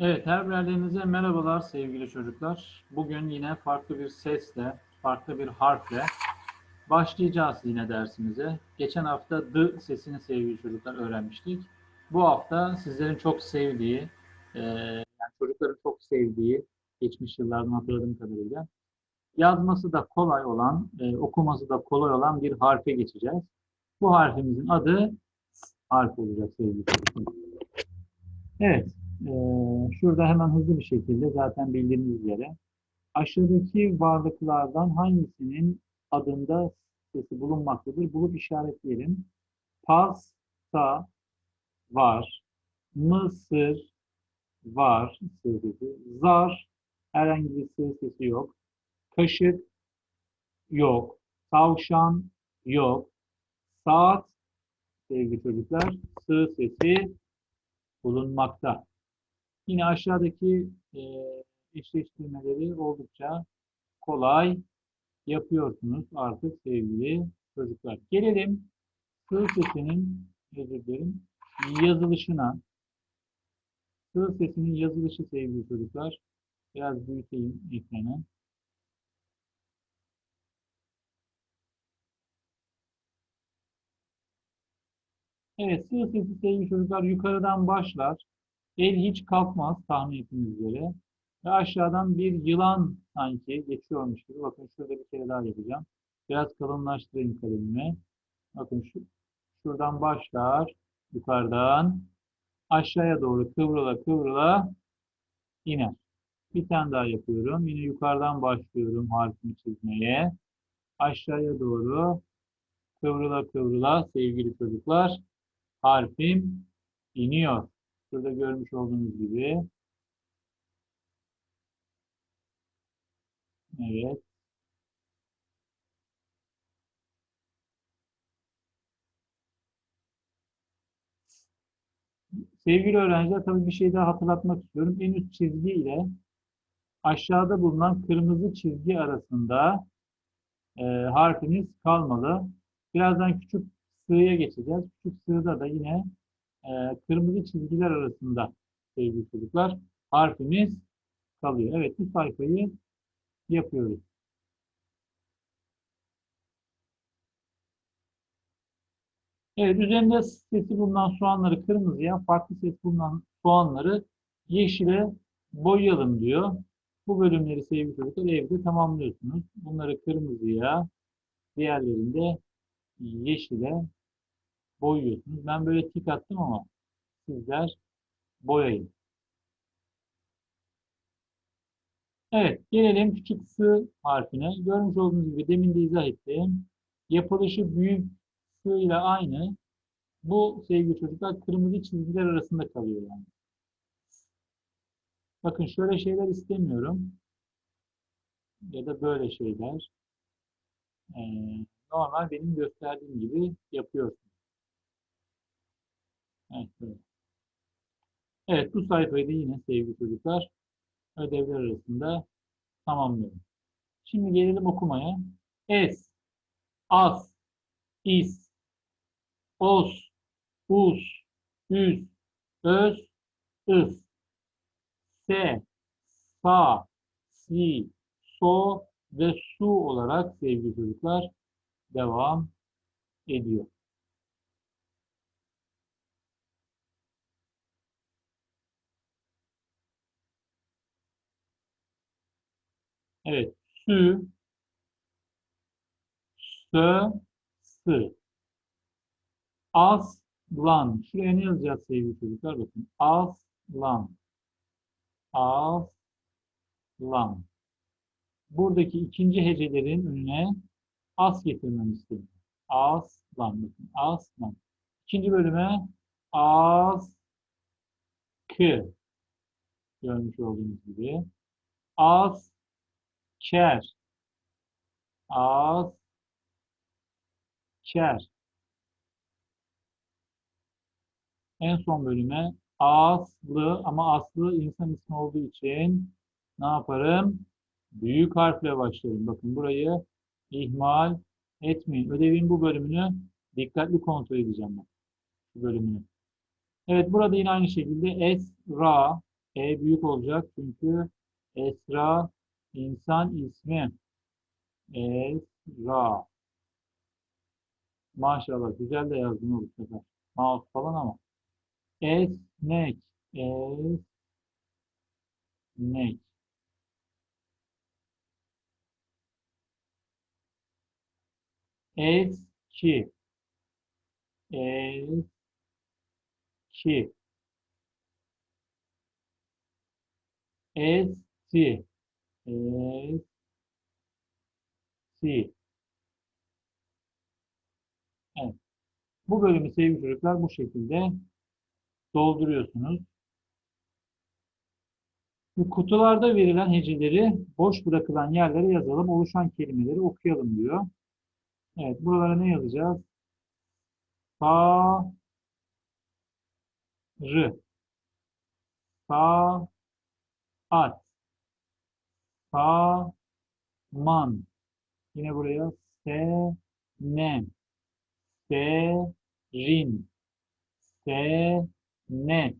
Evet, her birerlerinize merhabalar sevgili çocuklar. Bugün yine farklı bir sesle, farklı bir harfle başlayacağız yine dersimize. Geçen hafta D sesini sevgili çocuklar öğrenmiştik. Bu hafta sizlerin çok sevdiği, e, yani çocukların çok sevdiği, geçmiş yıllardan hatırladığım kadarıyla, yazması da kolay olan, e, okuması da kolay olan bir harfe geçeceğiz. Bu harfimizin adı S harfi olacak sevgili çocuklar. Evet, şurada hemen hızlı bir şekilde zaten bildiğiniz üzere aşağıdaki varlıklardan hangisinin adında sesi bulunmaktadır? Bulup işaretleyelim. Pasta var. Mısır var. Sesi. Zar herhangi bir sığ sesi yok. Kaşık yok. Tavşan yok. Saat sevgili çocuklar sığ sesi bulunmakta. Yine aşağıdaki e, eşleştirmeleri oldukça kolay yapıyorsunuz artık sevgili çocuklar. Gelelim sığ sesinin özür dilerim, yazılışına. Sığ sesinin yazılışı sevgili çocuklar. Biraz büyüteyim ekranı. Evet, sığ sesi sevgili çocuklar yukarıdan başlar. El hiç kalkmaz tahmin ettiğiniz üzere. Ve aşağıdan bir yılan sanki geçiyormuş gibi. Bakın şurada bir kere daha yapacağım. Biraz kalınlaştırayım kalemimi. Bakın şu, şuradan başlar. Yukarıdan aşağıya doğru kıvrıla kıvrıla iner. Bir tane daha yapıyorum. Yine yukarıdan başlıyorum harfini çizmeye. Aşağıya doğru kıvrıla kıvrıla sevgili çocuklar harfim iniyor. Şurada görmüş olduğunuz gibi. Evet. Sevgili öğrenciler tabii bir şey daha hatırlatmak istiyorum. En üst çizgi ile aşağıda bulunan kırmızı çizgi arasında e, harfiniz kalmalı. Birazdan küçük sığıya geçeceğiz. Küçük sığda da yine e, kırmızı çizgiler arasında sevgili çocuklar harfimiz kalıyor. Evet bu sayfayı yapıyoruz. Evet üzerinde sesi bulunan soğanları kırmızıya, farklı ses bulunan soğanları yeşile boyayalım diyor. Bu bölümleri sevgili çocuklar evde tamamlıyorsunuz. Bunları kırmızıya, diğerlerinde yeşile boyuyorsunuz. Ben böyle tik attım ama sizler boyayın. Evet, gelelim küçük S harfine. Görmüş olduğunuz gibi demin de izah ettim. Yapılışı büyük S ile aynı. Bu sevgili çocuklar kırmızı çizgiler arasında kalıyor yani. Bakın şöyle şeyler istemiyorum. Ya da böyle şeyler. Ee, normal benim gösterdiğim gibi yapıyorsunuz. Evet, evet. Bu sayfayı da yine sevgili çocuklar ödevler arasında tamamlıyorum. Şimdi gelelim okumaya. Es, as, is, os, us, üz, öz, ıs, se, sa, si, so ve su olarak sevgili çocuklar devam ediyor. Evet. Sü, sö, sı. Aslan. Şuraya ne yazacağız sevgili çocuklar? Bakın. Aslan. Aslan. Buradaki ikinci hecelerin önüne as getirmem istedim. Aslan. Bakın. Aslan. İkinci bölüme as kı. Görmüş olduğunuz gibi. As ker az ker en son bölüme aslı ama aslı insan ismi olduğu için ne yaparım? Büyük harfle başlarım. Bakın burayı ihmal etmeyin. Ödevin bu bölümünü dikkatli kontrol edeceğim ben. Bu bölümünü. Evet burada yine aynı şekilde Esra E büyük olacak çünkü Esra insan ismi. Esra. Maşallah güzel de yazdın bu sefer. Mouse falan ama. Esnek. Esnek. Eski. Eski. Esti. Esti. Evet. Bu bölümü sevgili çocuklar bu şekilde dolduruyorsunuz. Bu kutularda verilen heceleri boş bırakılan yerlere yazalım. Oluşan kelimeleri okuyalım diyor. Evet, buralara ne yazacağız? Fa rı Sa at Sa man Yine buraya se ne serin. Senet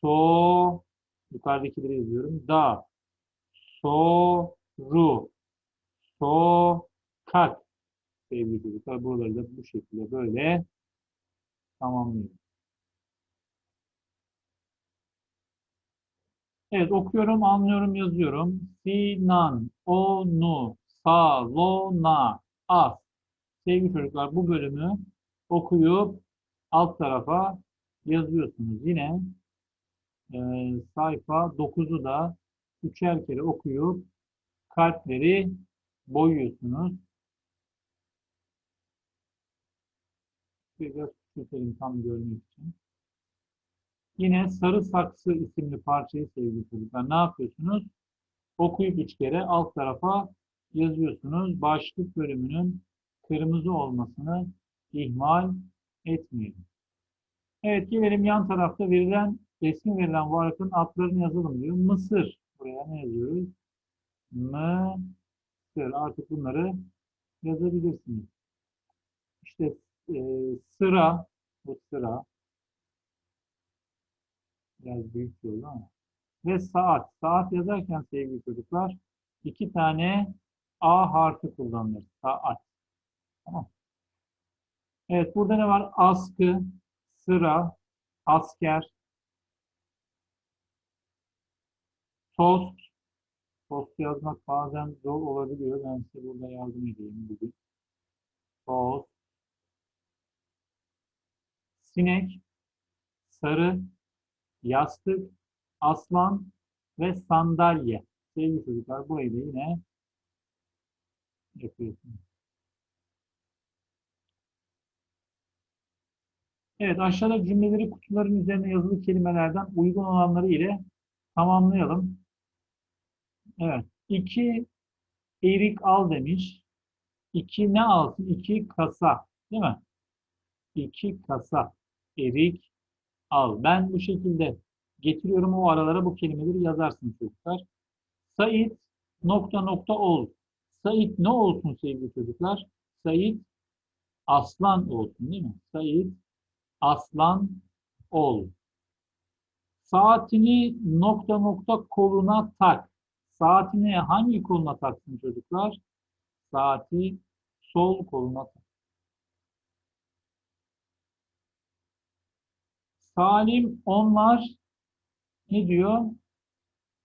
so yukarıdakileri yazıyorum. Da. Soru. Sokak. Sevgili çocuklar buraları da bu şekilde böyle tamamlıyorum. Evet okuyorum, anlıyorum, yazıyorum. Sinan, onu, salona, as. Sevgili çocuklar bu bölümü okuyup alt tarafa yazıyorsunuz. Yine e, sayfa 9'u da üçer kere okuyup kalpleri boyuyorsunuz. Biraz küçültelim tam görmek için. Yine Sarı Saksı isimli parçayı sevgili çocuklar ne yapıyorsunuz? Okuyup üç kere alt tarafa yazıyorsunuz. Başlık bölümünün kırmızı olmasını ihmal etmeyin. Evet gelelim yan tarafta verilen resmi verilen varlıkların adlarını yazalım diyor. Mısır. Buraya ne yazıyoruz? Mısır. Artık bunları yazabilirsiniz. İşte e, sıra bu sıra biraz büyük bir ama ve saat. Saat yazarken sevgili çocuklar iki tane A harfi kullanılır. Saat. Tamam. Evet burada ne var? Askı, sıra, asker, tost. Tost yazmak bazen zor olabiliyor. Ben size burada yardım edeyim bugün. Tost. Sinek, sarı, yastık, aslan ve sandalye. Sevgili çocuklar burayı da yine yapıyorsunuz. Evet aşağıda cümleleri kutuların üzerine yazılı kelimelerden uygun olanları ile tamamlayalım. Evet. İki erik al demiş. İki ne alsın? İki kasa. Değil mi? İki kasa erik al. Ben bu şekilde getiriyorum o aralara bu kelimeleri yazarsınız çocuklar. Sait nokta nokta ol. Sait ne olsun sevgili çocuklar? Sait aslan olsun değil mi? Sait aslan ol. Saatini nokta nokta koluna tak. Saatini hangi koluna taksın çocuklar? Saati sol koluna tak. Salim onlar ne diyor?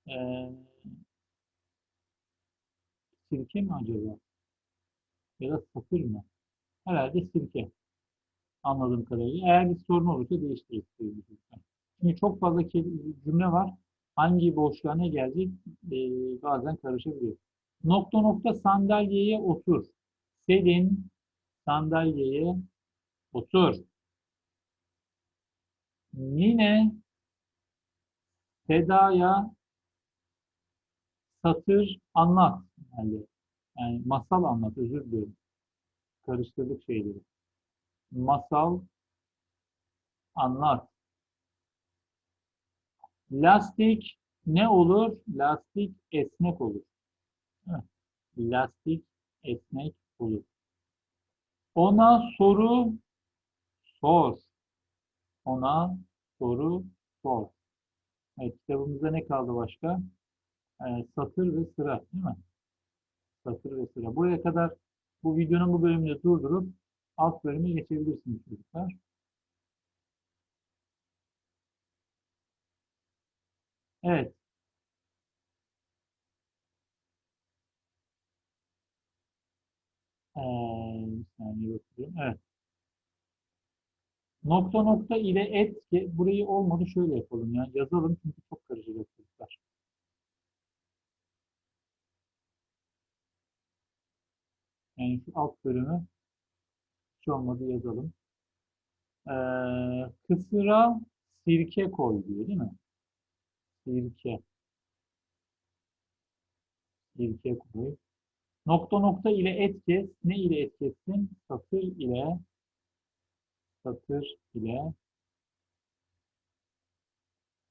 Ee, sirke mi acaba? Ya da sıfır mı? Herhalde sirke anladığım kadarıyla. Eğer bir sorun olursa değiştiririz. Şimdi çok fazla cümle var. Hangi boşluğa ne gelecek e, bazen karışabiliyor. Nokta nokta sandalyeye otur. Selin sandalyeye otur. Yine Seda'ya satır anlat. Yani, yani masal anlat, özür diliyorum. Karıştırdık şeyleri masal anlat. Lastik ne olur? Lastik esnek olur. Lastik esnek olur. Ona soru sor. Ona soru sor. Evet, kitabımızda ne kaldı başka? Ee, satır ve sıra değil mi? Satır ve sıra. Buraya kadar bu videonun bu bölümünü durdurup alt bölüme geçebilirsiniz çocuklar. Evet. Ee, bir saniye bakıyorum. Evet. Nokta nokta ile et ki burayı olmadı şöyle yapalım ya. Yazalım çünkü çok karışacak çocuklar. Yani şu alt bölümü hiç olmadı yazalım. Ee, kısıra sirke koy diyor değil mi? Sirke. Sirke koy. Nokta nokta ile et kes. Ne ile et kessin? Satır ile satır ile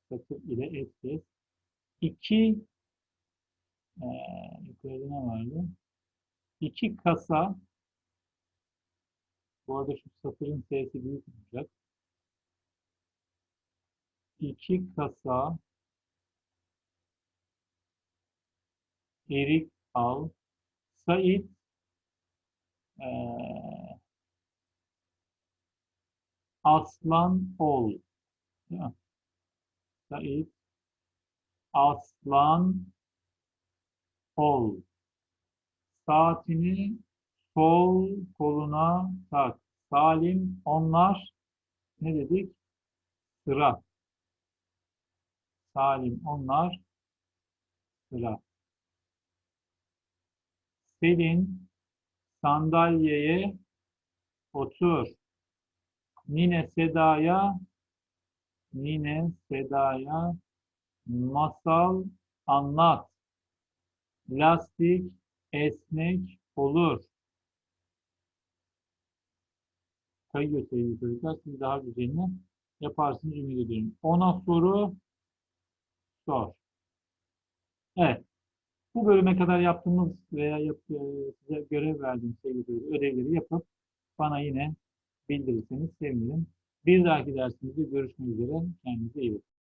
satır ile kes. İki ee, yukarıda ne vardı? İki kasa bu arada şu satırın sesi büyük olacak. İki kasa erik al. Sait eee, aslan ol. Sait aslan ol. Saatini sol koluna tak. Salim onlar ne dedik? Sıra. Salim onlar sıra. Selin sandalyeye otur. Nine Seda'ya Nine Seda'ya masal anlat. Lastik esnek olur. Kayıyor sevgili çocuklar. Siz daha güzelini yaparsınız ümit ediyorum. Ona soru sor. Evet. Bu bölüme kadar yaptığımız veya yap, e, size görev verdiğim sevgili ödevleri yapıp bana yine bildirirseniz sevinirim. Bir dahaki dersimizde görüşmek üzere. Kendinize iyi bakın.